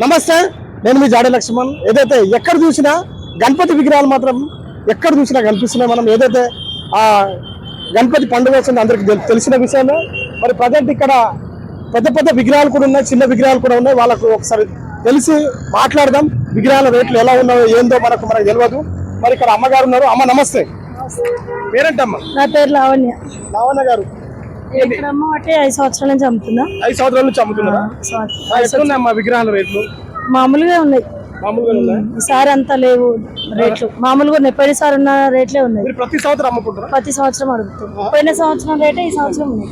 నమస్తే నేను మీ జాడే లక్ష్మణ్. ఏదైతే ఎక్కడ చూసినా గణపతి విగ్రహాలు మాత్రం ఎక్కడ చూసినా కనిపిస్తున్నాయి మనం. ఏదైతే ఆ గణపతి పండుగ వస్తుంది అందరికి తెల్- తెలిసిన విషయమే. మరి ప్రజెంట్ ఇక్కడ పెద్ద పెద్ద విగ్రహాలు కూడా ఉన్నాయి చిన్న విగ్రహాలు కూడా ఉన్నాయి. వాళ్ళకు ఒకసారి తెలిసి మాట్లాడదాం విగ్రహాల రేట్లు ఎలా ఉన్నాయో ఏందో మనకు మనకు తెలియదు మరి ఇక్కడ అమ్మగారు ఉన్నారు. అమ్మ నమస్తే. పేరేంటమ్మ? నా పేరు లావణ్య. లావణ్య గారు. అంటే ఐదు సంవత్సరాల నుంచి అమ్ముతున్నా. ఐదు సంవత్సరాల నుంచి అమ్ముతున్నారా? సంవత్సరం. ఆ, ఎట్లున్నాయమ్మా విగ్రహాల రేట్లు? మామూలుగా ఉన్నాయి. ఈసారి అంతా లేవు రేట్లు. మామూలుగా ఉన్నాయి. పోయినసారి ఉన్న రేట్లే ఉన్నాయి. ప్రతి సంవత్సరం అమ్ముకుంటారా? ప్రతి సంవత్సరం పోయిన సంవత్సరం రేటే ఈ సంవత్సరం ఉన్నాయి.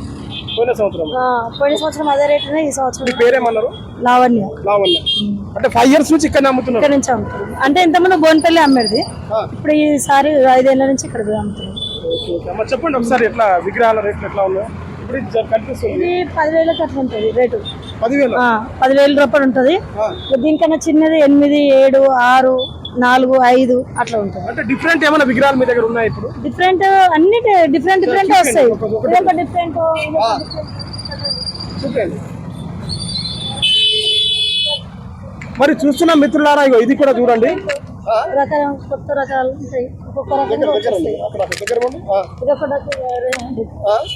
పోయిన సంవత్సరం. ఆ, పోయిన సంవత్సరం అదే ఈ సంవత్సరం పేరేమన్నారు? లావణ్య. లావణ్య. అంటే ఫైవ్ ఇయర్స్ నుంచి ఇక్కడ అమ్ముతున్నారు. ఇక్కడ నుంచి అమ్ముతుంది అంటే ఇంతకుముందు బోన్పల్లి అమ్మేది. ఇప్పుడు ఈసారి ఐదేళ్ళ నుంచి ఇక్కడ అమ్ముతుంది ఓకే, ఓకే. అమ్మ చెప్పండి ఒకసారి ఎట్లా విగ్రహాల రేట్లు ఎట్లా ఉన్నాయో. ఇది పదివేలకు అట్లా ఉంటుంది రేటు. పదివేలు? రూపాయలు ఉంటుంది. దీనికన్నా చిన్నది ఎనిమిది ఏడు ఆరు నాలుగు ఐదు అట్లా ఉంటుంది. అంటే డిఫరెంట్ ఏమైనా విగ్రహాలు మీ దగ్గర ఉన్నాయి ఇప్పుడు? డిఫరెంట్ అన్ని డిఫరెంట్ డిఫరెంట్ వస్తాయి. ఇదొక డిఫరెంట్ మరి చూస్తున్న మిత్రులారా ఇది కూడా చూడండి. రకాల కొత్త రకాలు ఉంటాయి.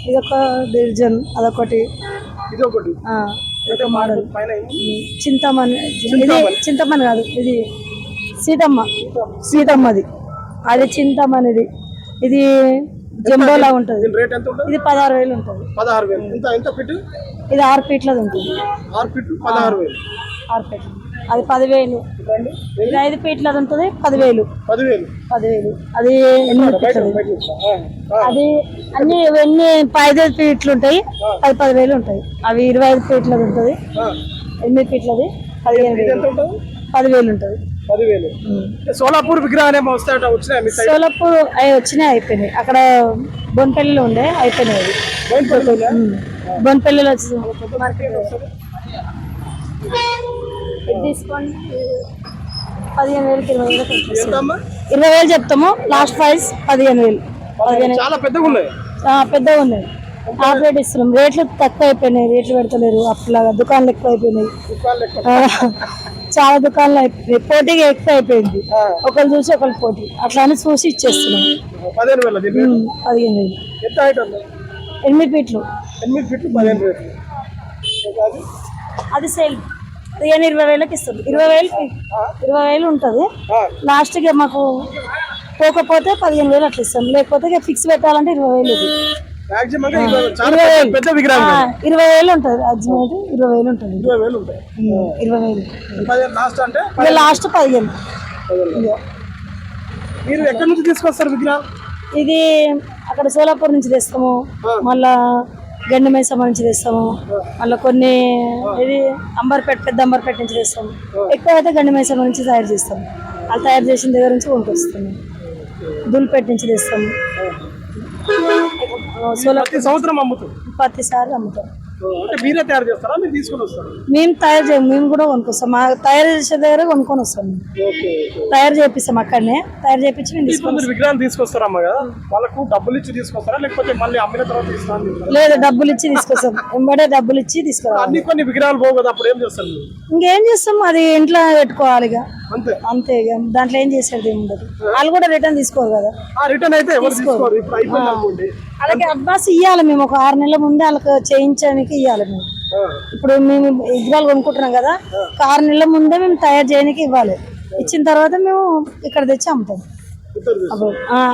ఇదొక డివిజన్ అదొకటి. మోడల్. చింతమని ఇది చింతమని కాదు ఇది సీతమ్మ. సీతమ్మది. అది చింతమనిది ఇది జంబోలా ఉంటుంది. ఇది పదహారు వేలు ఉంటుంది. పదహారు వేలు. ఇది ఆరు ఫీట్లది ఉంటుంది. ఆరు ఫిట్ పదహారు వేలు. ఆరు ఫీట్లు. అది పదివేలు. ఇది ఐదు ఫీట్లది ఉంటుంది? పదివేలు. పదివేలు. పదివేలు. అది ఎనిమిది అది? అన్ని ఇవన్నీ పదిహేను ఫీట్లు ఉంటాయి. పది పదివేలు ఉంటాయి. అవి ఇరవై ఐదు ఫీట్లది ఉంటుంది. ఎనిమిది ఫీట్లది పదిహేను వేలు పదివేలు ఉంటుంది. పదివేలు. సోలాపూర్ సైడ్ సోలాపూర్ అవి వచ్చినాయి అయిపోయినాయి. అక్కడ బొన్పల్లిలో ఉండే అయిపోయినాయి. బొన్పల్లిలో వచ్చి ఇది తీసుకోండి పదిహేను వేలకి ఇరవై వేలకు ఇరవై వేలు చెప్తాము. లాస్ట్ ప్రైస్ పదిహేను వేలు. పదిహేను చాలా పెద్దగా ఉన్నాయి. పెద్దగా ఉన్నాయి. ఆపరేట్ ఇస్తున్నాం. రేట్లు తక్కువ అయిపోయినాయి. రేట్లు పెడతలేరు. అట్లాగా దుకాణాలు ఎక్కువ అయిపోయినాయి. చాలా దుకాణాలు అయిపోయినాయి. పోటీగా ఎక్కువ అయిపోయింది. ఒకళ్ళు చూసి ఒకళ్ళు పోటీ. అట్లా అని చూసి ఇచ్చేస్తున్నాం. పదిహేను వేల ఎనిమిది ఫీట్లు. ఎనిమిది ఫీట్లు పదిహేను వేలు? అది సేల్. పదిహేను ఇరవై వేలకి ఇస్తుంది ఇరవై వేలు ఇరవై వేలు ఉంటుంది. ఆ, లాస్ట్గా మాకు పోకపోతే పదిహేను వేలు అట్లా ఇస్తాం. లేకపోతే ఫిక్స్ పెట్టాలంటే ఇరవై వేలు ఇది. ఇరవై వేలు. ఉంటుంది. అజ్మేట్ ఇరవై వేలు ఉంటుంది. ఇరవై వేలు ఇరవై వేలు. లాస్ట్ అంటే ఇక లాస్ట్ పదిహేను. మీరు ఎక్కడి నుంచి తీసుకొస్తారు విగ్రహం? ఇది అక్కడ సోలాపూర్ నుంచి తెస్తాము. మళ్ళా గండిమైసమ్మ నుంచి తెస్తాము. మళ్ళీ కొన్ని ఇది అంబర్పేట పెద్ద అంబర్పేట నుంచి తెస్తాము. ఎక్కువ అయితే గండిమైసమ్మ నుంచి తయారు చేస్తాము. వాళ్ళు తయారు చేసిన దగ్గర నుంచి కొనుక్కొస్తాము. దుల్పేట నుంచి తెస్తాము. ప్రతి సంవత్సరం అమ్ముతుంది ప్రతిసారి అమ్ముతాం. అంటే మీరే తయారు చేస్తారా? మీరు తీసుకొని వస్తారు? మేము తయారు చేయం మేము కూడా కొనుక్కొస్తాం. మా తయారు చేసే దగ్గర కొనుక్కొని వస్తాం. తయారు చేపిస్తాం అక్కడనే. తయారు చేపించి మేము ఇప్పుడు తీసుకొని మీరు విగ్రహం తీసుకొస్తారమ్మా కదా? వాళ్ళకు డబ్బులు ఇచ్చి తీసుకొస్తారా? లేకపోతే మళ్ళీ అమ్మిన తర్వాత ఇస్తాను లేదు డబ్బులు ఇచ్చి తీసుకొస్తాం. వెంబడే డబ్బులు ఇచ్చి తీసుకురావాలి అన్ని కొన్ని విగ్రహాలు పోవు కదా అప్పుడు ఏం చేస్తారు మీరు? ఇంకేం చేస్తాం? అది ఇంట్లో పెట్టుకోవాలి ఇక. అంతే. అంతే ఇక. దాంట్లో ఏం చేసేది ఏమి ఉండదు వాళ్ళు కూడా రిటర్న్ తీసుకోరు కదా. ఆ రిటర్న్ అయితే ఎవరు తీసుకోరు. ఇప్పుడు అయిపోయింది అనుకోండి. వాళ్ళకి అడ్వాన్స్ ఇవ్వాలి మేము. ఒక ఆరు నెలల ముందే వాళ్ళకి చేయించడానికి ఇవ్వాలి మేము. ఇప్పుడు మేము విగ్రహాలు కొనుక్కుంటున్నాం కదా ఒక ఆరు నెలల ముందే మేము తయారు చేయడానికి ఇవ్వాలి. ఇచ్చిన తర్వాత మేము ఇక్కడ తెచ్చి అమ్ముతాం.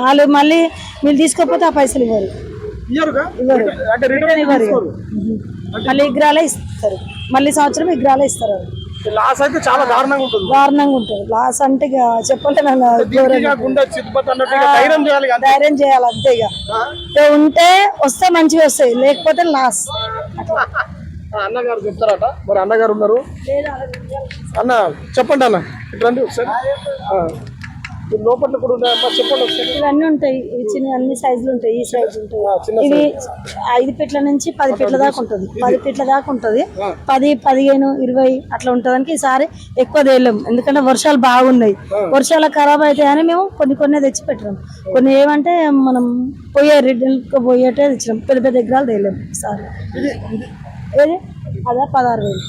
వాళ్ళు మళ్ళీ మీరు తీసుకోకపోతే ఆ పైసలు ఇవ్వరు. ఇవ్వరు. మళ్ళీ విగ్రహాలే ఇస్తారు. మళ్ళీ సంవత్సరం విగ్రహాలే ఇస్తారు. లాస్ అయితే చాలా దారుణంగా ఉంటుంది. దారుణంగా ఉంటుంది. లాస్ అంటే ఇక అన్నట్టు ఇక ధైర్యం చేయాలి అంతే ఇక. ఉంటే వస్తే మంచిగా వస్తాయి లేకపోతే లాస్. అన్నగారు చెప్తారట. మరి అన్నగారు ఉన్నారు. అన్న చెప్పండి అన్న. ఇట్రండి ఒకసారి. లోపల కూడా ఉన్నాయమ్మా చెప్పండి ఒకసారి. ఇవన్నీ ఉంటాయి. ఇవి చిన్న అన్ని సైజులు ఉంటాయి. ఈ సైజు చిన్న ఇవి ఐదు ఫీట్ల నుంచి పది ఫీట్ల దాకా ఉంటుంది. పది ఫీట్ల దాకా ఉంటుంది. పది పదిహేను ఇరవై అట్లా ఉంటుందానికి ఈసారి ఎక్కువ తేలేం. ఎందుకంటే వర్షాలు బాగున్నాయి. వర్షాలు ఖరాబ్ అవుతాయని మేము కొన్ని కొన్ని తెచ్చి పెట్టాం కొన్ని ఏమంటే మనం పోయే రిటర్న్ పోయేటే తెచ్చినాం. పెద్ద పెద్ద విగ్రహాలు తేలేం ఈసారి. ఏది? అదే పదహారు వేలు.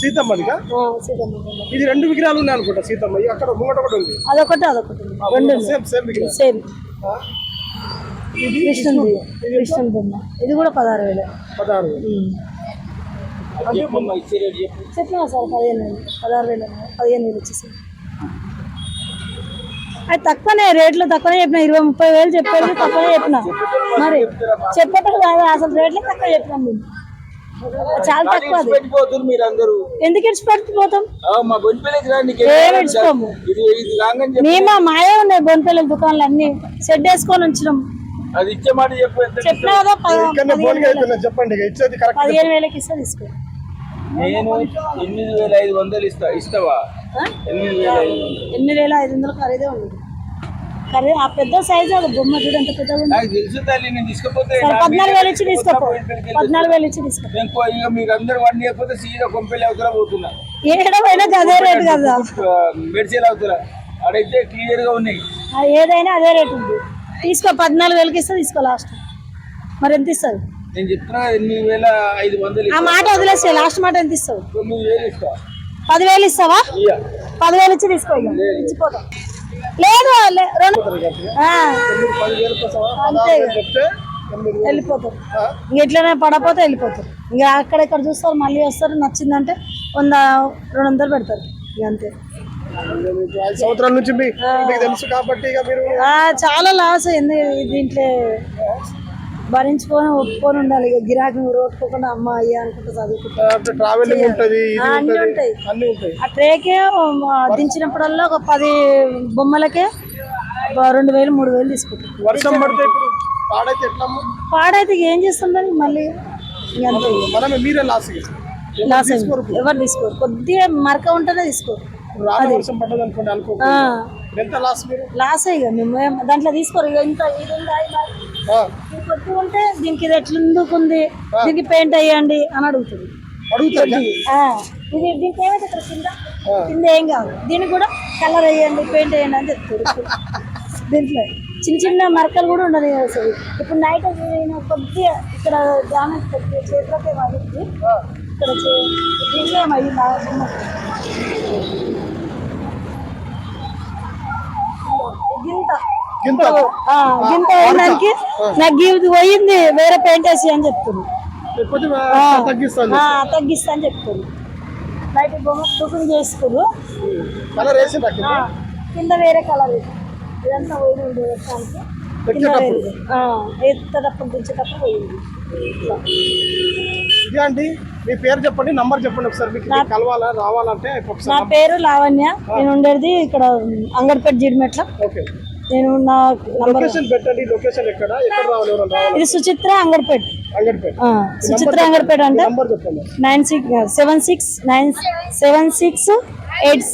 సీతమ్మదిగా ఆ, సీతమ్మ బొమ్మ. ఇది రెండు విగ్రహాలు ఉన్నాయి అనుకుంటా సీతమ్మ. అక్కడ ముంగట ఒకటి ఉంది. అదొకటి అదొకటి ఉంది. రెండు. సేమ్ సేమ్ విగ్రహం. సేమ్? ఇది కృష్ణుడి కృష్ణుడి బొమ్మ. ఇది కూడా పదహారు వేలు. పదహారు చెప్పినా సార్ పదిహేను వేలు. పదహారు వేలు. పదిహేను వేలు వచ్చేసి. అది తక్కువనే రేట్లు తక్కువనే చెప్పిన. ఇరవై ముప్పై వేలు చెప్పేది తక్కువనే చెప్పిన. మరి చెప్పటం కాదు అసలు రేట్లు తక్కువ చెప్పినాం మేము చాలా తక్కువ ఎందుకు ఇడిచిపెట్టిపోతాం? ఆ, మా గొంతులకి రండి ఏం ఇడిచిపోము? ఇది ఇది రాంగని చెప్పి మేము మాయే ఉన్నాయి బొన్పల్లి దుకాణాలు అన్ని షెడ్ వేసుకొని ఉంచినాం. అది ఇచ్చే మాట చెప్పినా కదా చెప్పండి పదిహేను వేలకి ఇస్తే తీసుకో. నేను ఎనిమిది వేల ఐదు వందలు ఇస్తా ఇస్తావా? ఎనిమిది వేల ఐదు వందలు. ఎనిమిది వేల ఐదు వందలు ఖరీదే ఉంది ఖరీదు ఆ పెద్ద సైజు అది బొమ్మ చూడు ఎంత పెద్దగా ఉంది సరే పద్నాలుగు వేలు ఇచ్చి తీసుకోపో. పద్నాలుగు వేలు ఇచ్చి తీసుకో ఇంకో ఇక మీరు అందరు వన్ ఇయకపోతే సీదా కొంపెల్లి అవుతారా పోతున్నా. ఏడమైనా అదే రేటు కదా. మెడిసిన్ అవుతారా అడైతే క్లియర్గా ఉన్నాయి. ఆ ఏదైనా అదే రేటు ఉంది. తీసుకో పద్నాలుగు వేలకి ఇస్తే తీసుకో లాస్ట్ మరి ఎంత ఇస్తుంది నేను చెప్తున్నా ఎనిమిది వేల ఐదు వందలు ఆ మాట వదిలేసే లాస్ట్ మాట ఎంత ఇస్తావు? తొమ్మిది వేలు ఇస్తా. పదివేలు ఇస్తావా. పదివేలు ఇచ్చి తీసుకో. ఇచ్చిపోతాం. లేదు వెళ్ళిపోతారు. ఇంక ఇట్లనే పడపోతే వెళ్ళిపోతారు. ఇంకా అక్కడెక్కడ చూస్తారు మళ్ళీ వస్తారు నచ్చిందంటే వంద రెండు వందలు పెడతారు. ఇక అంతే. సంవత్సరాల నుంచి తెలుసు కాబట్టి చాలా లాస్ అయింది దీంట్లో. భరించుకొని ఒప్పుకొని ఉండాలి. ఇక గిరాకీ ఓట్టుకోకుండా అమ్మ అయ్యా అనుకుంటా చదువుకుంటా. అంటే ట్రావెలింగ్ ఉంటది ఇది ఆ, ట్రేకే దించినప్పుడల్లా ఒక పది బొమ్మలకే రెండు వేలు మూడు వేలు తీసుకుంటాం. వర్షం పడితే ఏం చేస్తాం దాన్ని మళ్ళీ లాస్ ఎవరు తీసుకోరు కొద్దిగా మరక ఉంటేనే తీసుకోరు. లాస్ ఇక మేము దాంట్లో తీసుకోరు. ఇక ఇంత ఇది కొద్దిగా ఉంటే దీనికి ఇది ఎట్లుందుకుంది దీనికి పెయింట్ అయ్యండి అని అడుగుతుంది. ఇది దీనికి ఏమైతే ఇక్కడ కింద? కింద ఏం కాదు. దీనికి కూడా కలర్ వేయండి పెయింట్ వేయండి అని దీంట్లో చిన్న చిన్న మరకలు కూడా ఉండదు అసలు. ఇప్పుడు నైట్ కొద్దిగా ఇక్కడ డ్యామేజ్ పెట్టి చేతిలోకి ఏమైంది ఇక్కడ దీంట్లో ఏమైంది బాగా గింత వేయడానికి నాకు ఇది పోయింది వేరే పెయింట్ వేసి అని చెప్తుంది. తగ్గిస్తాను తగ్గిస్తా అని చెప్తుంది. బయట బొమ్మ బుకింగ్ చేసుకురు కింద వేరే కలర్ ఇదంతా ఉంది ఎత్తేటప్పుడు దించేటప్పుడు పోయింది. మీ పేరు చెప్పండి నంబర్ చెప్పండి ఒకసారి మీకు కలవాలా రావాలంటే నా పేరు లావణ్య. నేను ఉండేది ఇక్కడ అంగడిపేట జీడిమెట్ల. ఓకే. నేను నా నంబర్ లొకేషన్ పెట్టండి. లొకేషన్ ఎక్కడ? ఎక్కడ రావాలి? ఇది సుచిత్ర అంగడిపేట. ఆ, సుచిత్ర అంగడిపేట అంటే నంబర్ చెప్పండి. Nine six seven six nine seven six eight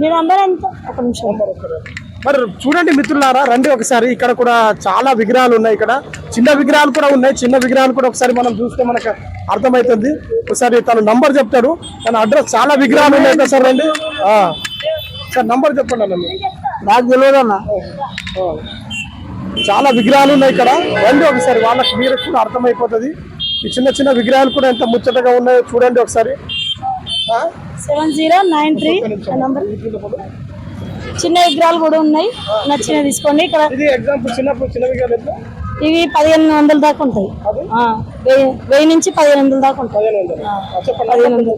మీ నంబర్ ఎంత? ఒక నిమిషం. మరి చూడండి మిత్రులారా రండి ఒకసారి. ఇక్కడ కూడా చాలా విగ్రహాలు ఉన్నాయి ఇక్కడ. చిన్న విగ్రహాలు కూడా ఉన్నాయి. చిన్న విగ్రహాలు కూడా ఒకసారి మనం చూస్తే మనకు అర్థమవుతుంది ఒకసారి తను నంబర్ చెప్తాడు. తన అడ్రస్ చాలా విగ్రహాలు ఉన్నాయి ఒకసారి రండి. ఆ. సార్ నంబర్ చెప్పండి అన్న. నాకు తెలియదు అన్న. చాలా విగ్రహాలు ఉన్నాయి ఇక్కడ. రండి ఒకసారి వాళ్ళకి మీరు కూడా అర్థమైపోతుంది. ఈ చిన్న చిన్న విగ్రహాలు కూడా ఎంత ముచ్చటగా ఉన్నాయో చూడండి ఒకసారి? Seven zero nine three number. చిన్న విగ్రహాలు కూడా ఉన్నాయి. నచ్చిన తీసుకోండి. ఇక్కడ ఇది ఎగ్జాంపుల్ చిన్నప్పుడు చిన్న విగ్రహాలు ఇవి పదిహేను వందల దాకా ఉంటాయి. వెయ్యి నుంచి పదిహేను వందల దాకా ఉంటాయి. పదిహేను వందలు.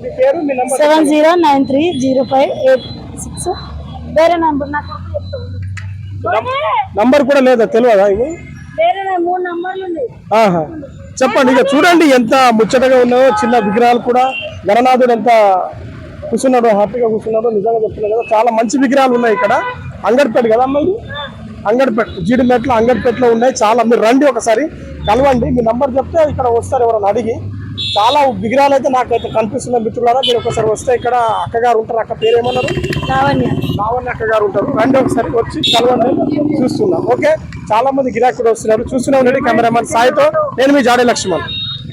Seven zero nine three zero five eight six. వేరే నంబర్ నాకు నంబర్ కూడా లేదా? తెలియదా ఇవి. చెప్పండి ఇక చూడండి ఎంత ముచ్చటగా ఉన్నాయో చిన్న విగ్రహాలు కూడా. గణనాథుడు ఎంత కూర్చున్నాడు హ్యాపీగా కూర్చున్నాడు నిజంగా చెప్తున్నా కదా. చాలా మంచి విగ్రహాలు ఉన్నాయి ఇక్కడ. అంగడిపేట కదా అమ్మ ఇది అంగడిపేట జీడిమెట్లో అంగడిపేటలో ఉన్నాయి. చాలా మీరు రండి ఒకసారి. కలవండి. మీ నంబర్ చెప్తే ఇక్కడ వస్తారు ఎవరైనా అడిగి. చాలా విగ్రహాలు అయితే నాకైతే కనిపిస్తున్నాయి మిత్రులారా. మీరు ఒకసారి వస్తే ఇక్కడ అక్కగారు ఉంటారు అక్క పేరు ఏమన్నారు లావణ్య. లావణ్య అక్క గారు ఉంటారు. రండి ఒకసారి వచ్చి కలవండి. చూస్తున్నాం. ఓకే. చాలా మంది గిరాకులు వస్తున్నారు. చూస్తూనే ఉండండి కెమెరామెన్ సాయితో. నేను మీ జాడే లక్ష్మణ్.